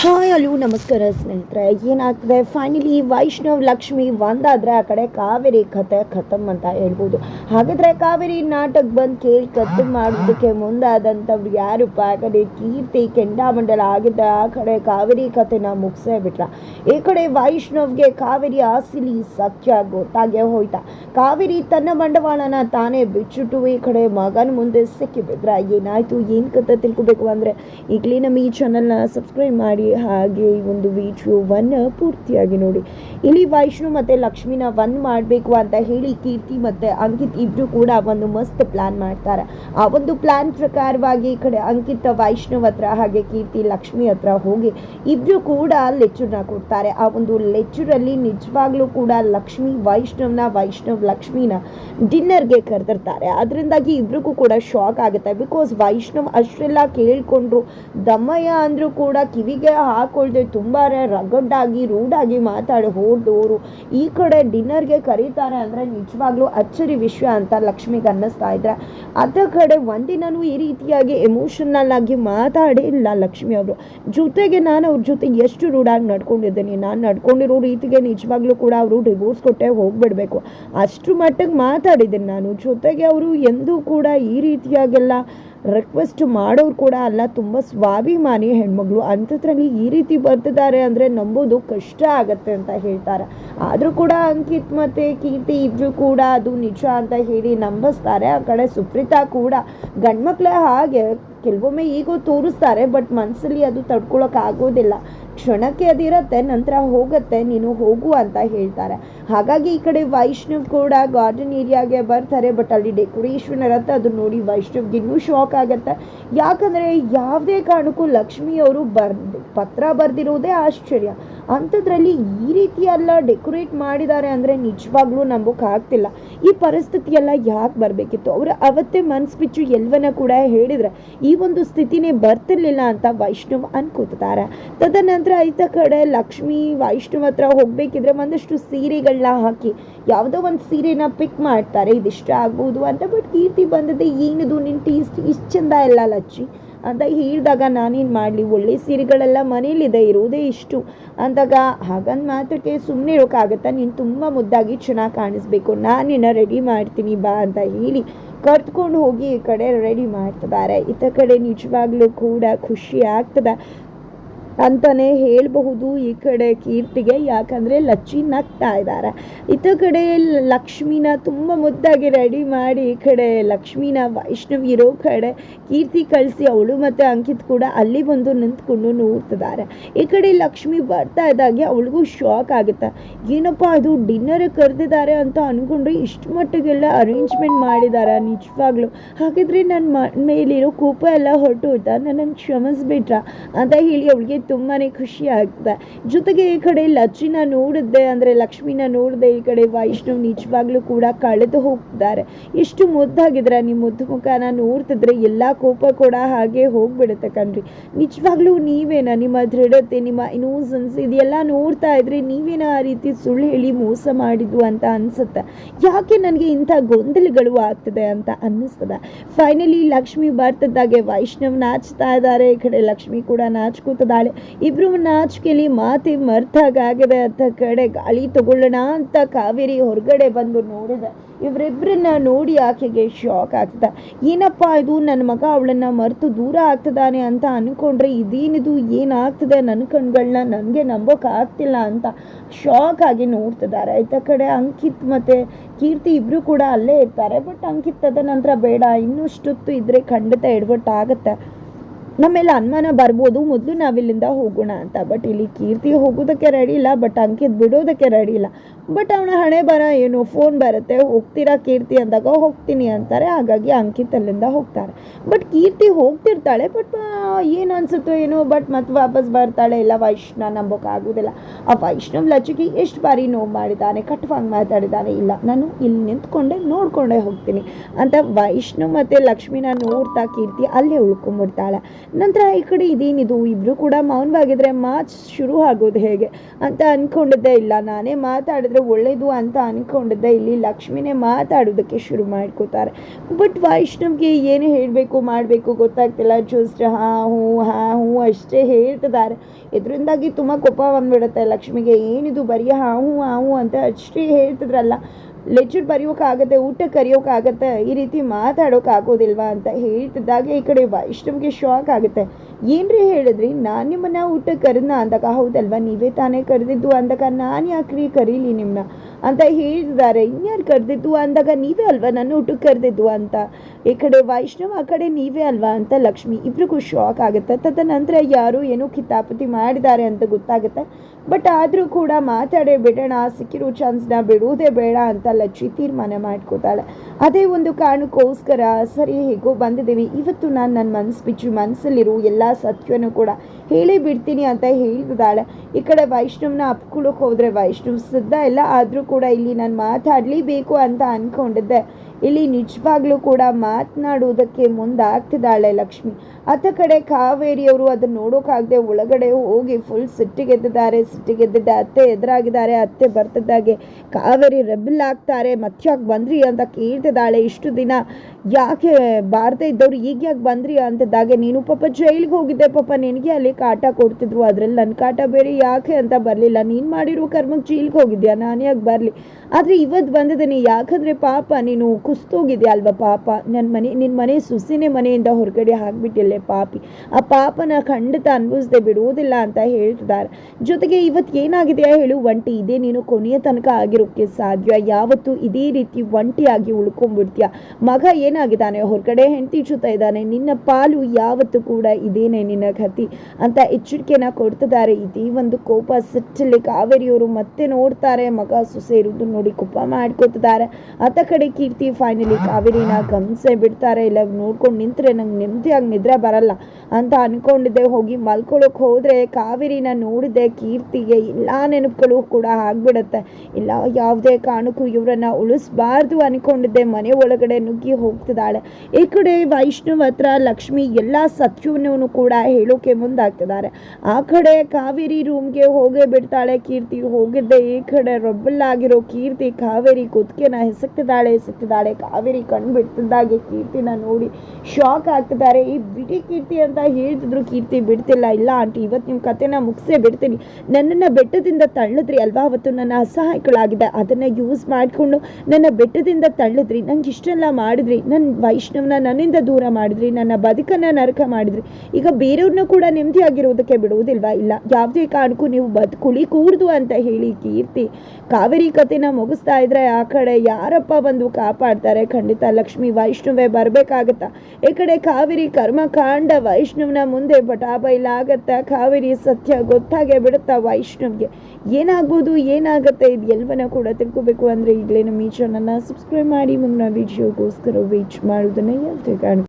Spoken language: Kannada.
ಹಾಯ್ ಅಲ್ಲೂ, ನಮಸ್ಕಾರ ಸ್ನೇಹಿತರೆ. ಏನಾಗ್ತದೆ? ಫೈನಲಿ ವೈಷ್ಣವ್, ಲಕ್ಷ್ಮಿ ಒಂದಾದರೆ ಆ ಕಡೆ ಕಾವೇರಿ ಕತೆ ಖತಮ್ ಅಂತ ಹೇಳ್ಬೋದು. ಹಾಗಾದ್ರೆ ಕಾವೇರಿ ನಾಟಕ ಬಂದು ಕೇಳಿ ಕತ್ತು ಮಾಡೋದಕ್ಕೆ ಮುಂದಾದಂಥವ್ರು ಯಾರಪ್ಪ ಆ ಕಡೆ ಕೀರ್ತಿ ಕೆಂಡಾಮಂಡಲ ಆಗಿದ್ದ ಆ ಕಡೆ ಕಾವೇರಿ ಕತೆನ ಮುಗಿಸೇ ಬಿಟ್ರ. ಈ ಕಡೆ ವೈಷ್ಣವ್ಗೆ ಕಾವೇರಿ ಆಸಿಲಿ ಸತ್ಯ ಗೊತ್ತಾಗೆ ಹೋಯ್ತಾ. ಕಾವೇರಿ ತನ್ನ ಬಂಡವಾಳನ ತಾನೇ ಬಿಚ್ಚಿಟ್ಟು ಈ ಕಡೆ ಮಗನ ಮುಂದೆ ಸಿಕ್ಕಿಬಿದ್ರ ಏನಾಯ್ತು? ಏನು ಕತೆ ತಿಳ್ಕೊಬೇಕು ಅಂದರೆ ಈಗಲೇ ನಮ್ಮ ಈ ಚಾನಲ್ನ ಸಬ್ಸ್ಕ್ರೈಬ್ ಮಾಡಿ ಹಾಗೆ ಈ ಒಂದು ವಿಡಿಯೋವನ್ನು ಪೂರ್ತಿಯಾಗಿ ನೋಡಿ. ಇಲ್ಲಿ ವೈಷ್ಣು ಮತ್ತು ಲಕ್ಷ್ಮಿನ ಒನ್ ಮಾಡಬೇಕು ಅಂತ ಹೇಳಿ ಕೀರ್ತಿ ಮತ್ತು ಅಂಕಿತ್ ಇಬ್ಬರು ಕೂಡ ಒಂದು ಮಸ್ತ್ ಪ್ಲಾನ್ ಮಾಡ್ತಾರೆ. ಆ ಒಂದು ಪ್ಲಾನ್ ಪ್ರಕಾರವಾಗಿ ಈ ಕಡೆ ಅಂಕಿತ್, ವೈಷ್ಣವ್ ಹತ್ರ ಹಾಗೆ ಕೀರ್ತಿ, ಲಕ್ಷ್ಮಿ ಹತ್ರ ಹೋಗಿ ಇಬ್ಬರು ಕೂಡ ಲೆಚ್ಚರ್ನ ಕೊಡ್ತಾರೆ. ಆ ಒಂದು ಲೆಚ್ಚರಲ್ಲಿ ನಿಜವಾಗ್ಲೂ ಕೂಡ ಲಕ್ಷ್ಮಿ ವೈಷ್ಣವ್ನ, ವೈಷ್ಣವ್ ಲಕ್ಷ್ಮಿನ ಡಿನ್ನರ್ಗೆ ಕರೆದಿರ್ತಾರೆ. ಅದರಿಂದಾಗಿ ಇಬ್ರಿಗೂ ಕೂಡ ಶಾಕ್ ಆಗುತ್ತೆ. ಬಿಕಾಸ್ ವೈಷ್ಣವ್ ಅಷ್ಟೆಲ್ಲ ಕೇಳ್ಕೊಂಡ್ರು, ದಮ್ಮಯ್ಯ ಅಂದರೂ ಕೂಡ ಕಿವಿಗೆ ಹಾಕೊಳ್ದೆ ತುಂಬಾ ರಗಡ್ಡಾಗಿ ರೂಡಾಗಿ ಮಾತಾಡಿ ಹೋದವರು ಈ ಕಡೆ ಡಿನ್ನರ್ಗೆ ಕರೀತಾರೆ ಅಂದರೆ ನಿಜವಾಗ್ಲೂ ಅಚ್ಚರಿ ವಿಷಯ ಅಂತ ಲಕ್ಷ್ಮಿಗೆ ಅನ್ನಿಸ್ತಾ ಇದ್ರೆ. ಅದ ಕಡೆ ಒಂದಿನೂ ಈ ರೀತಿಯಾಗಿ ಎಮೋಷನಲ್ ಆಗಿ ಮಾತಾಡೇ ಇಲ್ಲ ಲಕ್ಷ್ಮಿ ಅವರು. ಜೊತೆಗೆ ನಾನು ಅವ್ರ ಜೊತೆ ಎಷ್ಟು ರೂಢಾಗಿ ನಡ್ಕೊಂಡಿದ್ದೀನಿ, ನಾನು ನಡ್ಕೊಂಡಿರೋ ರೀತಿಗೆ ನಿಜವಾಗ್ಲೂ ಕೂಡ ಅವರು ಡಿವೋರ್ಸ್ ಕೊಟ್ಟೆ ಹೋಗ್ಬಿಡ್ಬೇಕು. ಅಷ್ಟು ಮಟ್ಟಿಗೆ ಮಾತಾಡಿದ್ದೀನಿ ನಾನು. ಜೊತೆಗೆ ಅವರು ಎಂದೂ ಕೂಡ ಈ ರೀತಿಯಾಗೆಲ್ಲ ರಿಕ್ವೆಸ್ಟ್ ಮಾಡೋರು ಕೂಡ ಅಲ್ಲ, ತುಂಬ ಸ್ವಾಭಿಮಾನಿ ಹೆಣ್ಮಗಳು. ಅಂಥದ್ರಲ್ಲಿ ಈ ರೀತಿ ಬರ್ತಿದ್ದಾರೆ ಅಂದರೆ ನಂಬೋದು ಕಷ್ಟ ಆಗತ್ತೆ ಅಂತ ಹೇಳ್ತಾರೆ. ಆದರೂ ಕೂಡ ಅಂಕಿತ್ ಮತ್ತು ಕೀರ್ತಿ ಇಬ್ಬರು ಕೂಡ ಅದು ನಿಜ ಅಂತ ಹೇಳಿ ನಂಬಿಸ್ತಾರೆ. ಆ ಕಡೆ ಸುಪ್ರೀತಾ ಕೂಡ ಗಂಡ್ಮಕ್ಳೇ ಹಾಗೆ ಕೆಲವೊಮ್ಮೆ ಈಗೋ ತೋರಿಸ್ತಾರೆ ಬಟ್ ಮನಸ್ಸಲ್ಲಿ ಅದು ಆಗೋದಿಲ್ಲ. ಕ್ಷಣಕ್ಕೆ ಅದಿರತ್ತೆ, ನಂತರ ಹೋಗುತ್ತೆ, ನೀನು ಹೋಗು ಅಂತ ಹೇಳ್ತಾರೆ. ಹಾಗಾಗಿ ಈ ಕಡೆ ವೈಷ್ಣವ್ ಕೂಡ ಗಾರ್ಡನ್ ಏರಿಯಾಗೆ ಬರ್ತಾರೆ ಬಟ್ ಅಲ್ಲಿ ಡೆಕೋರೇಷನ್ ಇರುತ್ತೆ, ಅದು ನೋಡಿ ವೈಷ್ಣವ್ಗೆ ಇನ್ನೂ ಶಾಕ್ ಆಗುತ್ತೆ. ಯಾಕಂದರೆ ಯಾವುದೇ ಕಾರಣಕ್ಕೂ ಲಕ್ಷ್ಮಿ ಅವರು ಬರ್ ಪತ್ರ ಬರೆದಿರೋದೇ ಆಶ್ಚರ್ಯ. ಅಂಥದ್ರಲ್ಲಿ ಈ ರೀತಿ ಎಲ್ಲ ಡೆಕೋರೇಟ್ ಮಾಡಿದ್ದಾರೆ ಅಂದರೆ ನಿಜವಾಗ್ಲೂ ನಂಬೋಕೆ ಆಗ್ತಿಲ್ಲ. ಈ ಪರಿಸ್ಥಿತಿ ಎಲ್ಲ ಯಾಕೆ ಬರಬೇಕಿತ್ತು? ಅವರು ಅವತ್ತೇ ಮನಸ್ಸು ಬಿಚ್ಚು ಎಲ್ವನ ಕೂಡ ಹೇಳಿದರೆ. ಒಂದು ಸ್ಥಿತಿನೇ ಬರ್ತಿರ್ಲಿಲ್ಲ ಅಂತ ವೈಷ್ಣವ್ ಅನ್ಕೋತಾರೆ ತದನಂತರ ಐತ ಕಡೆ ಲಕ್ಷ್ಮಿ ವೈಷ್ಣವ್ ಹತ್ರ ಹೋಗ್ಬೇಕಿದ್ರೆ ಒಂದಷ್ಟು ಸೀರೆಗಳನ್ನ ಹಾಕಿ, ಯಾವುದೋ ಒಂದು ಸೀರೆನ ಪಿಕ್ ಮಾಡ್ತಾರೆ, ಇದಿಷ್ಟ ಆಗ್ಬೋದು ಅಂತ. ಬಟ್ ಕೀರ್ತಿ ಬಂದದ್ದೇ ಏನಿದು ನಿನ್ನ ಟೇಸ್ಟ್ ಇಷ್ಟು ಚಂದ ಇಲ್ಲ ಲಚ್ಚಿ ಅಂತ ಹೇಳಿದಾಗ, ನಾನೇನು ಮಾಡಲಿ, ಒಳ್ಳೆ ಸೀರೆಗಳೆಲ್ಲ ಮನೇಲಿದೆ ಇರೋದೇ ಇಷ್ಟು ಅಂದಾಗ ಹಾಗನ್ ಮಾತ್ರಕ್ಕೆ ಸುಮ್ಮನೆ ಇರೋಕ್ಕಾಗತ್ತಾ ನೀನು ತುಂಬ ಮುದ್ದಾಗಿ ಚೆನ್ನಾಗಿ ಕಾಣಿಸ್ಬೇಕು ನಾನು ನಿನ್ನ ರೆಡಿ ಮಾಡ್ತೀನಿ, ಬಾ ಅಂತ ಹೇಳಿ ಕರ್ತ್ಕೊಂಡು ಹೋಗಿ ಈ ಕಡೆ ರೆಡಿ ಮಾಡ್ತಿದ್ದಾರೆ. ಇತ್ತ ಕಡೆ ನಿಜವಾಗ್ಲೂ ಕೂಡ ಖುಷಿ ಆಗ್ತದೆ. ಅಂತಾನೆ ಹೇಳಬಹುದು ಈ ಕಡೆ ಕೀರ್ತಿಗೆ, ಯಾಕಂದರೆ ಲಚ್ಚಿ ನಗ್ತಾ ಇದ್ದಾರೆ. ಇತ ಕಡೆ ಲಕ್ಷ್ಮಿನ ತುಂಬ ಮುದ್ದಾಗಿ ರೆಡಿ ಮಾಡಿ ಈ ಕಡೆ ಲಕ್ಷ್ಮಿನ ವೈಷ್ಣವಿ ಇರೋ ಕಡೆ ಕೀರ್ತಿ ಕಳಿಸಿ ಅವಳು ಮತ್ತು ಅಂಕಿತ್ ಕೂಡ ಅಲ್ಲಿ ಬಂದು ನಿಂತ್ಕೊಂಡು ನೋಡ್ತಿದ್ದಾರೆ. ಈ ಕಡೆ ಲಕ್ಷ್ಮಿ ಬರ್ತಾ ಇದ್ದಾಗೆ ಅವಳಿಗೂ ಶಾಕ್ ಆಗುತ್ತೆ. ಏನಪ್ಪ ಅದು ಡಿನ್ನರ್ ಕರೆದಿದ್ದಾರೆ ಅಂತ ಅಂದ್ಕೊಂಡ್ರೆ ಇಷ್ಟು ಮಟ್ಟಿಗೆಲ್ಲ ಅರೇಂಜ್ಮೆಂಟ್ ಮಾಡಿದ್ದಾರೆ ನಿಜವಾಗ್ಲೂ. ಹಾಗಿದ್ರೆ ನನ್ನ ಮೇಲಿರೋ ಕೋಪ ಎಲ್ಲ ಹೊರಟು ಹೋಯ್ತಾ ನನ್ನನ್ನು ಕ್ಷಮಿಸ್ಬಿಟ್ರ? ಅಂತ ಹೇಳಿ ಅವಳಿಗೆ ತುಂಬಾ ಖುಷಿ ಆಗ್ತದೆ ಜೊತೆಗೆ ಈ ಕಡೆ ಲಚ್ಚಿನ ನೋಡಿದ್ದೆ ಅಂದರೆ ಲಕ್ಷ್ಮಿನ ನೋಡಿದೆ ಈ ಕಡೆ ವೈಷ್ಣವ್ ನಿಜವಾಗ್ಲೂ ಕೂಡ ಕಳೆದು ಹೋಗ್ತಿದ್ದಾರೆ ಎಷ್ಟು ಮುದ್ದಾಗಿದ್ರೆ ನಿಮ್ಮ ಮುದ್ದು ಮುಖನ ನೋಡ್ತಿದ್ರೆ ಎಲ್ಲ ಕೋಪ ಕೂಡ ಹಾಗೆ ಹೋಗ್ಬಿಡುತ್ತೆ ಕಣ್ರಿ. ನಿಜವಾಗ್ಲೂ ನೀವೇನ ನಿಮ್ಮ ದೃಢತೆ, ನಿಮ್ಮ ಇನೋಸೆನ್ಸ್ ಇದೆಲ್ಲ ನೋಡ್ತಾ ಇದ್ರೆ ನೀವೇನ ಆ ರೀತಿ ಸುಳ್ಳು ಹೇಳಿ ಮೋಸ ಮಾಡಿದ್ದು ಅಂತ ಅನ್ಸುತ್ತೆ. ಯಾಕೆ ನನಗೆ ಇಂಥ ಗೊಂದಲಗಳು ಆಗ್ತದೆ ಅಂತ ಅನ್ನಿಸ್ತದೆ. ಫೈನಲಿ ಲಕ್ಷ್ಮಿ ಬರ್ತಿದ್ದಾಗೆ, ವೈಷ್ಣವ್ ನಾಚ್ತಾ ಇದ್ದಾರೆ, ಈ ಕಡೆ ಲಕ್ಷ್ಮಿ ಕೂಡ ನಾಚ್ಕೋತಿದ್ದಾಳೆ. ಇಬ್ರು ನಾಚಿಕೆಯಲ್ಲಿ ಮಾತಿ ಮರ್ತಾಗಾಗಿದೆ ಅಂತ ಕಡೆ ಗಾಳಿ ತಗೊಳ್ಳೋಣ ಅಂತ ಕಾವೇರಿ ಹೊರಗಡೆ ಬಂದು ನೋಡಿದೆ. ಇವರಿಬ್ಬರನ್ನ ನೋಡಿ ಆಕೆಗೆ ಶಾಕ್ ಆಗ್ತದೆ. ಏನಪ್ಪ ಇದು? ನನ್ನ ಮಗ ಅವಳನ್ನ ಮರೆತು ದೂರ ಆಗ್ತದಾನೆ ಅಂತ ಅನ್ಕೊಂಡ್ರೆ ಇದೇನಿದು? ಏನಾಗ್ತದೆ ನನ್ನ ಕಣ್ಗಳನ್ನ ನನಗೆ ನಂಬೋಕೆ ಆಗ್ತಿಲ್ಲ ಅಂತ ಶಾಕ್ ಆಗಿ ನೋಡ್ತಿದ್ದಾರೆ. ಆಯ್ತ ಕಡೆ ಅಂಕಿತ್ ಮತ್ತು ಕೀರ್ತಿ ಇಬ್ಬರು ಕೂಡ ಅಲ್ಲೇ ಇರ್ತಾರೆ. ಬಟ್ ಅಂಕಿತ್ ತದನಂತರ ಬೇಡ. ಇನ್ನಷ್ಟೊತ್ತು ಇದ್ರೆ ಖಂಡಿತ ಎಡವಟ್ಟಾಗತ್ತೆ. ನಮ್ಮೆಲ್ಲ ಅನುಮಾನ ಬರ್ಬೋದು, ಮೊದಲು ನಾವಿಲ್ಲಿಂದ ಹೋಗೋಣ ಅಂತ. ಬಟ್ ಇಲ್ಲಿ ಕೀರ್ತಿ ಹೋಗೋದಕ್ಕೆ ರೆಡಿ ಇಲ್ಲ ಬಟ್ ಅಂಕಿತ್ ಬಿಡೋದಕ್ಕೆ ರೆಡಿ ಇಲ್ಲ. ಬಟ್ ಅವನ ಹಣೆ ಬರ ಏನು ಫೋನ್ ಬರುತ್ತೆ, ಹೋಗ್ತೀರಾ ಕೀರ್ತಿ ಅಂದಾಗ ಹೋಗ್ತೀನಿ ಅಂತಾರೆ. ಹಾಗಾಗಿ ಅಂಕಿತ್ ಅಲ್ಲಿಂದ ಹೋಗ್ತಾರೆ. ಬಟ್ ಕೀರ್ತಿ ಹೋಗ್ತಿರ್ತಾಳೆ ಬಟ್ ಏನು ಅನಿಸುತ್ತೋ ಏನೋ ಬಟ್ ಮತ್ತೆ ವಾಪಸ್ ಬರ್ತಾಳೆ. ಇಲ್ಲ, ವೈಷ್ಣವ್ ನಂಬೋಕ್ಕಾಗೋದಿಲ್ಲ ಆ ವೈಷ್ಣವ್ ಲಚಿಕೆ ಎಷ್ಟು ಬಾರಿ ನೋವು ಮಾಡಿದ್ದಾನೆ ಕಟ್ಟುವಾಗಿ ಮಾತಾಡಿದ್ದಾನೆ. ಇಲ್ಲ, ನಾನು ಇಲ್ಲಿ ನಿಂತ್ಕೊಂಡೆ, ನೋಡಿಕೊಂಡೇ ಹೋಗ್ತೀನಿ ಅಂತ ವೈಷ್ಣವ್ ಮತ್ತು ಲಕ್ಷ್ಮೀನ ನೋಡ್ತಾ ಕೀರ್ತಿ ಅಲ್ಲೇ ಉಳ್ಕೊಂಡ್ಬಿಡ್ತಾಳೆ ನಂತರ ಈ ಕಡೆ ಇದೇನಿದು ಇಬ್ಬರು ಕೂಡ ಮೌನವಾಗಿದ್ರೆ ಮಾತು ಶುರು ಆಗೋದು ಹೇಗೆ ಅಂತ ಅಂದ್ಕೊಂಡಿದ್ದೆ ಇಲ್ಲ. ನಾನೇ ಮಾತಾಡಿದ್ರೆ ಒಳ್ಳೇದು ಅಂತ ಅಂದ್ಕೊಂಡಿದ್ದೆ ಇಲ್ಲಿ ಲಕ್ಷ್ಮಿನೇ ಮಾತಾಡೋದಕ್ಕೆ ಶುರು ಮಾಡ್ಕೋತಾರೆ. ಬಟ್ ವೈಷ್ಣವ್ಗೆ ಏನು ಹೇಳಬೇಕು ಮಾಡಬೇಕು ಗೊತ್ತಾಗ್ತಿಲ್ಲ. ಜಸ್ಟ್ ಹಾ, ಹೂ, ಹಾ ಹ್ಞೂ ಅಷ್ಟೇ ಹೇಳ್ತಿದ್ದಾರೆ. ಇದರಿಂದಾಗಿ ತುಂಬ ಕೋಪ ಬಂದ್ಬಿಡುತ್ತೆ ಲಕ್ಷ್ಮಿಗೆ. ಏನಿದು ಬರೀ ಹಾ ಹ್ಞೂ ಹಾ ಹ್ಞೂ ಅಂತ ಅಷ್ಟೇ ಹೇಳ್ತಿದ್ರಲ್ಲ. ಲೆಚ್ಚರ್ ಬರೆಯೋಕ್ಕಾಗತ್ತೆ ಊಟಕ್ಕೆ ಕರೆಯೋಕ್ಕಾಗತ್ತೆ ಈ ರೀತಿ ಮಾತಾಡೋಕ್ಕಾಗೋದಿಲ್ವಾ ಅಂತ ಹೇಳ್ತಿದ್ದಾಗ ಈ ಕಡೆ ವೈಷ್ಣವ್ಗೆ ಶಾಕ್ ಆಗುತ್ತೆ. ಏನ್ರಿ ಹೇಳಿದ್ರಿ? ನಾನು ನಿಮ್ಮನ್ನ ಊಟಕ್ಕೆ ಕರೆದ್ನ ಅಂದಾಗ, ಹೌದಲ್ವಾ? ನೀವೇ ತಾನೇ ಕರೆದಿದ್ದು ಅಂದಾಗ ನಾನು ಯಾಕ್ರಿ ಕರೀಲಿ ನಿಮ್ಮನ್ನ ಅಂತ ಹೇಳಿದ್ದಾರೆ. ಇನ್ಯಾರು ಕರೆದಿದ್ದು ಅಂದಾಗ ನೀವೇ ಅಲ್ವಾ ನನ್ನ ಊಟಕ್ಕೆ ಕರೆದಿದ್ದು ಅಂತ? ಈ ಕಡೆ ವೈಷ್ಣವ್, ಆ ಕಡೆ ನೀವೇ ಅಲ್ವಾ ಅಂತ ಲಕ್ಷ್ಮಿ. ಇಬ್ರಿಗೂ ಶಾಕ್ ಆಗುತ್ತೆ. ತದನಂತರ ಯಾರು ಏನೋ ಕಿತಾಪತಿ ಮಾಡಿದ್ದಾರೆ ಅಂತ ಗೊತ್ತಾಗುತ್ತೆ. ಬಟ್ ಆದರೂ ಕೂಡ ಮಾತಾಡೇ ಬಿಡೋಣ, ಸಿಕ್ಕಿರೋ ಚಾನ್ಸ್ನ ಬಿಡುವುದೇ ಬೇಡ ಅಂತ ಲಚ್ಚಿ ತೀರ್ಮಾನ ಮಾಡ್ಕೋತಾಳೆ. ಅದೇ ಒಂದು ಕಾರಣಕ್ಕೋಸ್ಕರ, ಸರಿ ಹೇಗೋ ಬಂದಿದ್ದೀವಿ. ಇವತ್ತು ನಾನು ನನ್ನ ಮನಸ್ಸು ಬಿಚ್ಚು ಮನಸ್ಸಲ್ಲಿರೋ ಎಲ್ಲ ಸತ್ಯನೂ ಕೂಡ ಹೇಳೇ ಬಿಡ್ತೀನಿ ಅಂತ ಹೇಳ್ತಿದ್ದಾಳೆ. ಈ ಕಡೆ ವೈಷ್ಣವ್ನ ಅಪ್ಕೊಳ್ಳೋಕೆ ಹೋದರೆ ವೈಷ್ಣವ್ ಸಿದ್ಧ ಇಲ್ಲ, ಆದರೂ ಕೂಡ ಇಲ್ಲಿ ನಾನು ಮಾತಾಡಲೇಬೇಕು ಅಂತ ಅಂದ್ಕೊಂಡಿದ್ದೆ ಇಲ್ಲಿ ನಿಜವಾಗ್ಲೂ ಕೂಡ ಮಾತನಾಡುವುದಕ್ಕೆ ಮುಂದಾಗ್ತಿದ್ದಾಳೆ ಲಕ್ಷ್ಮಿ. ಅತ್ತ ಕಡೆ ಕಾವೇರಿಯವರು ಅದನ್ನ ನೋಡೋಕ್ಕಾಗದೆ ಒಳಗಡೆ ಹೋಗಿ ಫುಲ್ ಸಿಟ್ಟಿಗೆದ್ದಿದ್ದಾರೆ ಸಿಟ್ಟಿಗೆದ್ದಿದ್ದೆ ಅತ್ತೆ ಎದುರಾಗಿದ್ದಾರೆ, ಅತ್ತೆ ಬರ್ತಿದ್ದಾಗೆ ಕಾವೇರಿ ರೆಬಲ್ ಆಗ್ತಾರೆ ಮತ್ಯಾಕೆ ಬಂದ್ರಿ ಅಂತ ಕೇಳ್ತಿದ್ದಾಳೆ. ಇಷ್ಟು ದಿನ ಯಾಕೆ ಬಾರದೇ ಇದ್ದವ್ರು ಈಗ ಯಾಕೆ ಬಂದ್ರಿ ಅಂತಿದ್ದಾಗೆ. ನೀನು ಪಾಪ ಜೈಲಿಗೆ ಹೋಗಿದ್ದೆ ಪಾಪ, ನಿನಗೆ ಅಲ್ಲಿ ಕಾಟ ಕೊಡ್ತಿದ್ರು, ಅದ್ರಲ್ಲಿ ನನ್ನ ಕಾಟ ಬೇರೆ ಯಾಕೆ ಅಂತ ಬರಲಿಲ್ಲ. ನೀನು ಮಾಡಿರೋ ಕರ್ಮಕ್ಕೆ ಜೈಲಿಗೆ ಹೋಗಿದ್ಯಾ? ನಾನು ಯಾಕೆ ಬರಲಿ? ಆದರೆ ಇವತ್ತು ಬಂದಿದ್ದೀನಿ, ಯಾಕಂದರೆ ಪಾಪ ನೀನು ಕುಸ್ತೋಗಿದ್ಯಾ ಅಲ್ವಾ ಪಾಪ? ನನ್ನ ಮನೆ ನಿನ್ನ ಮನೆ ಸುಸಿನೇ ಮನೆಯಿಂದ ಹೊರಗಡೆ ಹಾಕ್ಬಿಟ್ಟಿಲ್ಲೆ ಪಾಪಿ. ಆ ಪಾಪನ ಖಂಡಿತ ಅನ್ಭವಿಸ್ದೆ ಬಿಡುವುದಿಲ್ಲ ಅಂತ ಹೇಳ್ತಿದ್ದಾರೆ. ಜೊತೆಗೆ ಇವತ್ತು ಏನಾಗಿದೆಯಾ ಹೇಳು? ಒಂಟಿ, ಇದೇ ನೀನು ಕೊನೆಯ ತನಕ ಆಗಿರೋಕ್ಕೆ ಸಾಧ್ಯ? ಯಾವತ್ತು ಇದೇ ರೀತಿ ಒಂಟಿಯಾಗಿ ಉಳ್ಕೊಂಡ್ಬಿಡ್ತೀಯ? ಮಗ ಏನಾಗಿದ್ದಾನೆ? ಹೊರಗಡೆ ಹೆಂಡತಿ ಜೊತೆ ಇದ್ದಾನೆ. ನಿನ್ನ ಪಾಲು ಯಾವತ್ತು ಕೂಡ ಇದೇನೆ ನಿನ್ನ ಗತಿ ಅಂತ ಎಚ್ಚರಿಕೆನ ಕೊಡ್ತಿದ್ದಾರೆ. ಇದೇ ಒಂದು ಕೋಪ ಸಿಟ್ಟಲ್ಲಿ ಕಾವೇರಿಯವರು ಮತ್ತೆ ನೋಡ್ತಾರೆ. ಮಗ ಸೊಸೆ ಇರುವುದು ನೋಡಿ ಕೋಪ ಮಾಡ್ಕೋತಿದ್ದಾರೆ. ಅತ್ತ ಕಡೆ ಕೀರ್ತಿ ಫೈನಲಿ ಕಾವೇರಿನ ಗಮನಿಸೇ ಬಿಡ್ತಾರೆ. ಇಲ್ಲ, ನೋಡ್ಕೊಂಡು ನಿಂತರೆ ನಂಗೆ ನೆಮ್ಮದಿಯಾಗಿ ನಿದ್ರೆ ಬರಲ್ಲ ಅಂತ ಅನ್ಕೊಂಡಿದ್ದೆ. ಹೋಗಿ ಮಲ್ಕೊಳ್ಳೋಕೆ ಹೋದ್ರೆ ಕಾವೇರಿನ ನೋಡಿದೆ, ಕೀರ್ತಿಗೆ ಎಲ್ಲ ನೆನಪುಗಳು ಕೂಡ ಆಗ್ಬಿಡುತ್ತೆ. ಇಲ್ಲ, ಯಾವುದೇ ಕಾರಣಕ್ಕೂ ಇವರನ್ನ ಉಳಿಸ್ಬಾರ್ದು ಅನ್ಕೊಂಡಿದ್ದೆ. ಮನೆ ಒಳಗಡೆ ನುಗ್ಗಿ ಹೋಗ್ತಿದ್ದಾಳೆ. ಈ ಕಡೆ ವೈಷ್ಣವ್ ಹತ್ರ ಲಕ್ಷ್ಮಿ ಎಲ್ಲ ಸತ್ಯವನ್ನು ಕೂಡ ಹೇಳೋಕೆ ಮುಂದಾಗ್ತಿದ್ದಾರೆ. ಆ ಕಡೆ ಕಾವೇರಿ ರೂಮ್ಗೆ ಹೋಗೇ ಬಿಡ್ತಾಳೆ ಕೀರ್ತಿ. ಹೋಗಿದ್ದೆ ಈ ಕಡೆ ರೊಬ್ಬಲ್ಲಾಗಿರೋ ಕೀರ್ತಿ ಕಾವೇರಿ ಕುತ್ತಿಗೆನ ಎಸಕ್ತಿದ್ದಾಳೆ. ಎಸಕ್ತಿದ್ದಾಳೆ ಕಾವೇರಿ ಕಣ್ಣು ಬಿಡ್ತಿದ್ದಾಗೆ ಕೀರ್ತಿನ ನೋಡಿ ಶಾಕ್ ಆಗ್ತಿದ್ದಾರೆ. ಈ ಬಿಡಿ ಕೀರ್ತಿ ಅಂತ ಹೇಳ್ತಿದ್ರು ಕೀರ್ತಿ ಬಿಡ್ತಿಲ್ಲ. ಇಲ್ಲ ಆಂಟಿ ಇವತ್ತು ನಿಮ್ಮ ಕಥೆನ ಮುಗಿಸೇ ಬಿಡ್ತೀನಿ. ನನ್ನನ್ನು ಬೆಟ್ಟದಿಂದ ತಳ್ಳಿದ್ರಿ ಅಲ್ವಾ? ಅವತ್ತು ನನ್ನ ಅಸಹಾಯಕಳಾಗಿದೆ ಅದನ್ನು ಯೂಸ್ ಮಾಡಿಕೊಂಡು ನನ್ನ ಬೆಟ್ಟದಿಂದ ತಳ್ಳಿದ್ರಿ. ನಂಗೆ ಇಷ್ಟೆಲ್ಲ ಮಾಡಿದ್ರಿ. ನನ್ನ ವೈಷ್ಣವನ ನನ್ನಿಂದ ದೂರ ಮಾಡಿದ್ರಿ. ನನ್ನ ಬದುಕನ್ನು ನರಕ ಮಾಡಿದ್ರಿ. ಈಗ ಬೇರೆಯವ್ರನ್ನ ಕೂಡ ನೆಮ್ಮದಿಯಾಗಿರೋದಕ್ಕೆ ಬಿಡುವುದಿಲ್ವಾ? ಇಲ್ಲ. ಯಾವುದೇ ಕಾರಣಕ್ಕೂ ನೀವು ಬದುಕುಳಿ ಕೂರ್ದು ಅಂತ ಹೇಳಿ ಕೀರ್ತಿ, ಕಾವೇರಿ ಕಥೆನ ಮುಗಿಸ್ತಾ ಇದ್ರೆ ಆ ಕಡೆ ಯಾರಪ್ಪ ಬಂದು ಕಾಪಾಡ್ತಾರೆ? ಖಂಡಿತ ಲಕ್ಷ್ಮಿ ವೈಷ್ಣವೇ ಬರಬೇಕಾಗತ್ತಾ? ಈ ಕಡೆ ಕಾವೇರಿ ಕರ್ಮಕಾಂಡ ವೈಷ್ಣವನ ಮುಂದೆ ಬಟಾಬೈಲಾಗತ್ತ ಕಾವೇರಿ ಸತ್ಯ ಗೊತ್ತಾಗೇ ಬಿಡುತ್ತಾ ವೈಷ್ಣವ್ಗೆ? ಏನಾಗ್ಬೋದು, ಏನಾಗುತ್ತೆ ಇದು ಎಲ್ಲವನ್ನ ಕೂಡ ತಿಳ್ಕೋಬೇಕು ಅಂದರೆ ಈಗಲೇ ನಮ್ಮ ಈ ಚಾನಲ್ನ ಸಬ್ಸ್ಕ್ರೈಬ್ ಮಾಡಿ, ಮುಂದಿನ ವಿಡಿಯೋಗೋಸ್ಕರ ವೇಟ್ ಮಾಡೋದನ್ನ ಎಲ್ಲ ಕಾರಣ